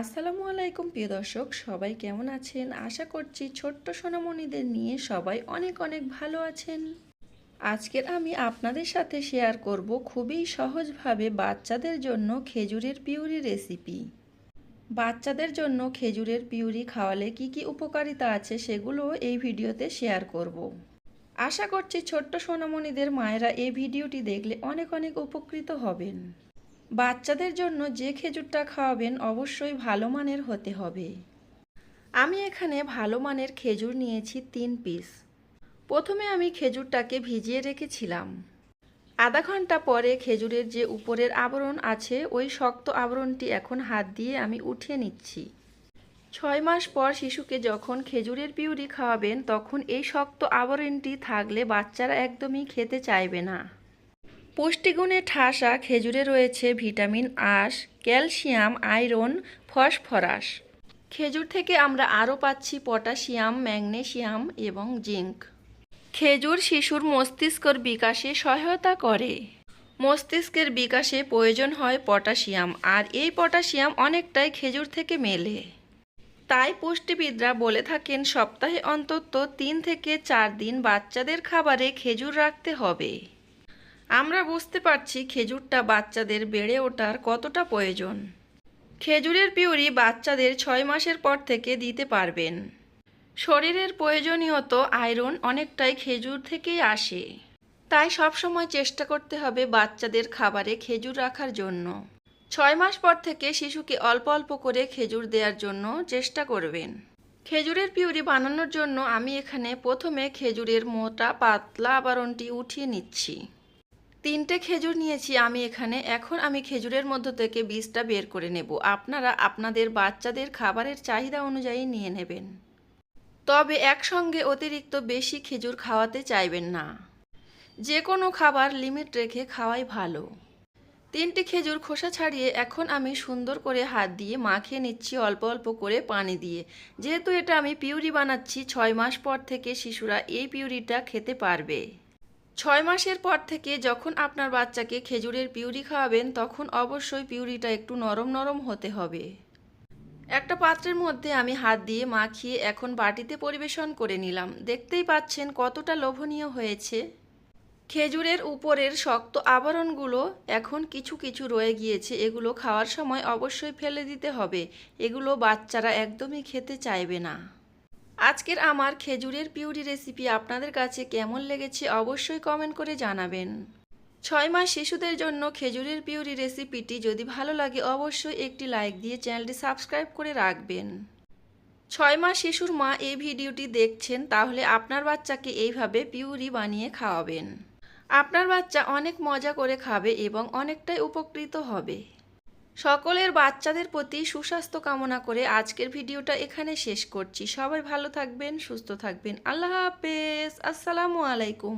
আসসালামু আলাইকুম, প্রিয় দর্শক, সবাই কেমন আছেন? আশা করছি ছোট্ট সোনামণিদের নিয়ে সবাই অনেক অনেক ভালো আছেন। আজকের আমি আপনাদের সাথে শেয়ার করব খুবই সহজভাবে বাচ্চাদের জন্য খেজুরের পিউরি রেসিপি। বাচ্চাদের জন্য খেজুরের পিউরি খাওয়ালে কি কি উপকারিতা আছে সেগুলো এই ভিডিওতে শেয়ার করব। আশা করছি ছোট্ট সোনামণিদের মায়েরা এই ভিডিওটি দেখলে অনেক অনেক উপকৃত হবেন। বাচ্চাদের জন্য যে খেজুরটা খাওয়াবেন অবশ্যই ভালো মানের হতে হবে। আমি এখানে ভালো মানের খেজুর নিয়েছি তিন পিস। প্রথমে আমি খেজুরটাকে ভিজিয়ে রেখেছিলাম। আধা ঘণ্টা পরে খেজুরের যে উপরের আবরণ আছে, ওই শক্ত আবরণটি এখন হাত দিয়ে আমি উঠিয়ে নিচ্ছি। ছয় মাস পর শিশুকে যখন খেজুরের পিউরি খাওয়াবেন, তখন এই শক্ত আবরণটি থাকলে বাচ্চারা একদমই খেতে চাইবে না। পুষ্টিগুণে ঠাসা খেজুরে রয়েছে ভিটামিন আশ, ক্যালসিয়াম, আয়রন, ফসফরাস। খেজুর থেকে আমরা আরও পাচ্ছি পটাশিয়াম, ম্যাগনেশিয়াম এবং জিঙ্ক। খেজুর শিশুর মস্তিষ্কর বিকাশে সহায়তা করে। মস্তিষ্কের বিকাশে প্রয়োজন হয় পটাশিয়াম, আর এই পটাশিয়াম অনেকটাই খেজুর থেকে মেলে। তাই পুষ্টিবিদরা বলে থাকেন, সপ্তাহে অন্তত তিন থেকে চার দিন বাচ্চাদের খাবারে খেজুর রাখতে হবে। আমরা বুঝতে পারছি খেজুরটা বাচ্চাদের বেড়ে ওঠার কতটা প্রয়োজন। খেজুরের পিউরি বাচ্চাদের ছয় মাসের পর থেকে দিতে পারবেন। শরীরের প্রয়োজনীয়ত আয়রন অনেকটাই খেজুর থেকেই আসে। তাই সবসময় চেষ্টা করতে হবে বাচ্চাদের খাবারে খেজুর রাখার জন্য। ছয় মাস পর থেকে শিশুকে অল্প অল্প করে খেজুর দেওয়ার জন্য চেষ্টা করবেন। খেজুরের পিউরি বানানোর জন্য আমি এখানে প্রথমে খেজুরের মোটা, পাতলা আবরণটি উঠিয়ে নিচ্ছি। তিনটে খেজুর নিয়েছি আমি এখানে। এখন আমি খেজুরের মধ্য থেকে বীজটা বের করে নেব। আপনারা আপনাদের বাচ্চাদের খাবারের চাহিদা অনুযায়ী নিয়ে নেবেন। তবে একসঙ্গে অতিরিক্ত বেশি খেজুর খাওয়াতে চাইবেন না। যে কোনো খাবার লিমিট রেখে খাওয়াই ভালো। তিনটি খেজুর খোসা ছাড়িয়ে এখন আমি সুন্দর করে হাত দিয়ে মাখিয়ে নিচ্ছি অল্প অল্প করে পানি দিয়ে। যেহেতু এটা আমি পিউরি বানাচ্ছি, ছয় মাস পর থেকে শিশুরা এই পিউরিটা খেতে পারবে। ছয় মাসের পর থেকে যখন আপনার বাচ্চাকে খেজুরের পিউরি খাওয়াবেন, তখন অবশ্যই পিউরিটা একটু নরম নরম হতে হবে। একটা পাত্রের মধ্যে আমি হাত দিয়ে মাখিয়ে এখন বাটিতে পরিবেশন করে নিলাম। দেখতেই পাচ্ছেন কতটা লোভনীয় হয়েছে। খেজুরের উপরের শক্ত আবরণগুলো এখন কিছু কিছু রয়ে গিয়েছে। এগুলো খাওয়ার সময় অবশ্যই ফেলে দিতে হবে। এগুলো বাচ্চারা একদমই খেতে চাইবে না। আজকের আমার খেজুরের পিউরি রেসিপি আপনাদের কাছে কেমন লেগেছে অবশ্যই কমেন্ট করে জানাবেন। ছয় মাস শিশুদের জন্য খেজুরের পিউরি রেসিপিটি যদি ভালো লাগে অবশ্যই একটি লাইক দিয়ে চ্যানেলটি সাবস্ক্রাইব করে রাখবেন। ছয় মাস শিশুর মা এই ভিডিওটি দেখছেন তাহলে আপনার বাচ্চাকে এইভাবে পিউরি বানিয়ে খাওয়াবেন। আপনার বাচ্চা অনেক মজা করে খাবে এবং অনেকটাই উপকৃত হবে। সকলের বাচ্চাদের প্রতি সুস্বাস্থ্য কামনা করে আজকের ভিডিওটা এখানে শেষ করছি। সবাই ভালো থাকবেন, সুস্থ থাকবেন। আল্লাহ হাফেজ। আসসালামু আলাইকুম।